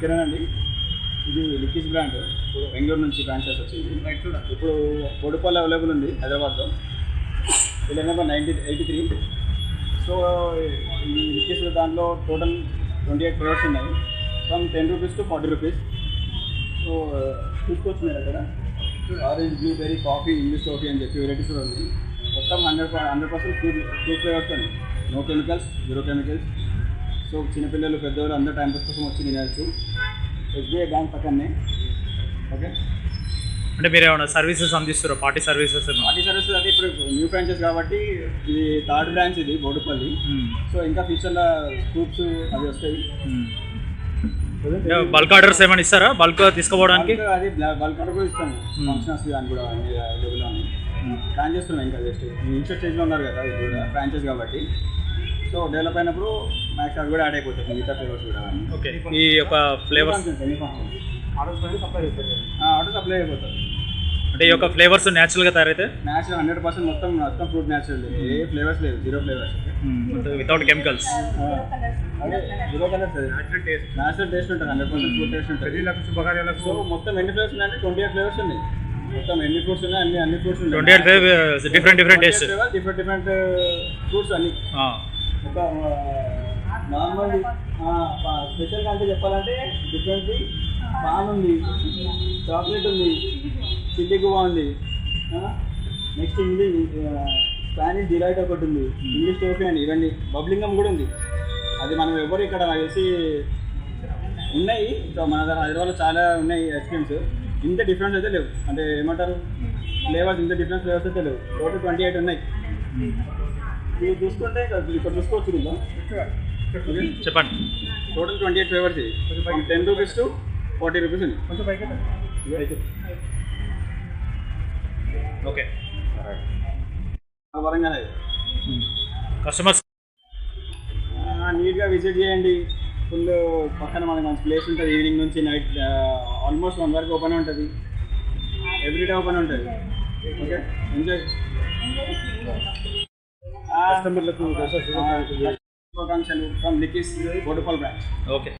కిరణ్ అండి ఇది లిక్కిస్ బ్రాండ్ బెంగళూరు నుంచి ఫ్రాంచైజ్ వచ్చింది. ఇప్పుడు కోడిపల్లి అవైలబుల్ ఉంది హైదరాబాద్లో. ఇది number ninety eighty three so ఈ లిక్కిస్ దాంట్లో టోటల్ ట్వంటీ ఎయిట్ ఫ్లేవర్స్ ఉన్నాయి. From ten rupees to forty rupees so చూసుకోవచ్చు మీరు అక్కడ. Orange blueberry coffee English coffee అని చెప్పి వెరైటీస్ కూడా ఉంది మొత్తం hundred hundred percent fruit fruit flavours అని no chemicals zero chemicals so చిన్నపిల్లలు పెద్దవాళ్ళు అందరూ టైం పాస్ కోసం వచ్చి తినచ్చు. ఎస్బీఐ బ్యాంక్ పక్కనే. ఓకే? అంటే మీరు ఏమైనా సర్వీసెస్ అందిస్తారు? పార్టీ సర్వీసెస్ పార్టీ సర్వీసెస్ అంటే ఇప్పుడు న్యూ ఫ్రాంచైజ్ కాబట్టి ఇది థర్డ్ బ్రాంచ్ ఇది బోడుపల్లి. సో ఇంకా ఫ్యూచర్లో స్కూప్స్ అవి వస్తాయి. బల్క్ ఆర్డర్స్ ఏమైనా ఇస్తారా? బల్క్ తీసుకుపోవడానికి? బల్క్ అది బల్క్ ఆర్డర్ కూడా ఇస్తాము. ఫంక్షన్స్ దానికి కూడా అవైలబుల్ ఉన్నాయి. ప్లాన్ చేస్తున్నాం ఇంకా జస్ట్. ఇన్షియల్ స్టేజ్లో ఉన్నారు కదా ఇది కూడా ఫ్రాంచైజ్ కాబట్టి. సో డెవలప్ అయినప్పుడు మ్యాక్స్ అది కూడా యాడ్ అయిపోతుంది. మిగతా ఫ్లేవర్స్ కూడా ఓకే. ఈ యొక్క ఫ్లేవర్స్ ఆర్డర్ సప్లై అయిపోతుంది అంటే ఈ యొక్క ఫ్లేవర్స్ న్యాచురల్గా తయారైతే? న్యాచురల్ హండ్రెడ్ పర్సెంట్ మొత్తం మొత్తం ఫ్రూట్ న్యాచురల్ ఏ ఫ్లేవర్స్ లేదు. జీరో ఫ్లేవర్స్ వితౌట్ కెమికల్స్ అదే జీరో కలర్స్ న్యాచురల్ టేస్ట్ ఉంటుంది. హండ్రెడ్ పర్సెంట్ ఫ్రూట్ టేస్ట్ ఉంటుంది. సో మొత్తం ఎన్ని ఫ్లేవర్స్ ఉన్నాయి అంటే ట్వంటీ ఎయిట్ ఫ్లేవర్స్ ఉన్నాయి. మొత్తం ఎన్ని ఫ్రూట్స్ ఉన్నాయి? అన్ని అన్ని ఫ్రూట్స్ ఉన్నాయి. Twenty eight flavour different different taste different different fruits అన్ని. ఒక నార్మల్ స్పెషల్గా అంటే చెప్పాలంటే డిఫరెంట్ పాన్ ఉంది చాక్లెట్ ఉంది చిల్లీ గువా ఉంది నెక్స్ట్ ఉంది స్పానిష్ డిలైట్ ఒకటి ఉంది ఇంగ్లీష్ టోఫీ అండి ఇవన్నీ బబ్లింగం కూడా ఉంది. అది మనం ఎవరు ఇక్కడ తెలిసి ఉన్నాయి సో మన దగ్గర హైదరాబాద్లో చాలా ఉన్నాయి ఐస్ క్రీమ్స్. ఇంత డిఫరెన్స్ అయితే లేవు. అంటే ఏమంటారు? ఫ్లేవర్స్ ఇంత డిఫరెన్స్ ఫ్లేవర్స్ అయితే లేవు. టోటల్ ట్వంటీ ఎయిట్ ఉన్నాయి మీరు చూసుకుంటే ఇక్కడ ఇక్కడ చూసుకోవచ్చు ఓకే చెప్పండి. Total twenty eight flavours ten rupees to forty rupees ఉంది. కొంచెం పైకి ఓకే. వరంగానే కస్టమర్స్ నీట్గా విజిట్ చేయండి. ఫుల్ పక్కన మనకి మంచి ప్లేస్ ఉంటుంది. ఈవినింగ్ నుంచి నైట్ ఆల్మోస్ట్ వన్ వరకు ఓపెన్ ఉంటుంది. ఎవ్రీడే ఓపెన్ ఉంటుంది. ఓకే? ఎంజాయ్ కస్టమర్లకు శుభాకాంక్షలు ఫ్రమ్ లికిస్ బోడుపల్ బ్రాంచ్ ఓకే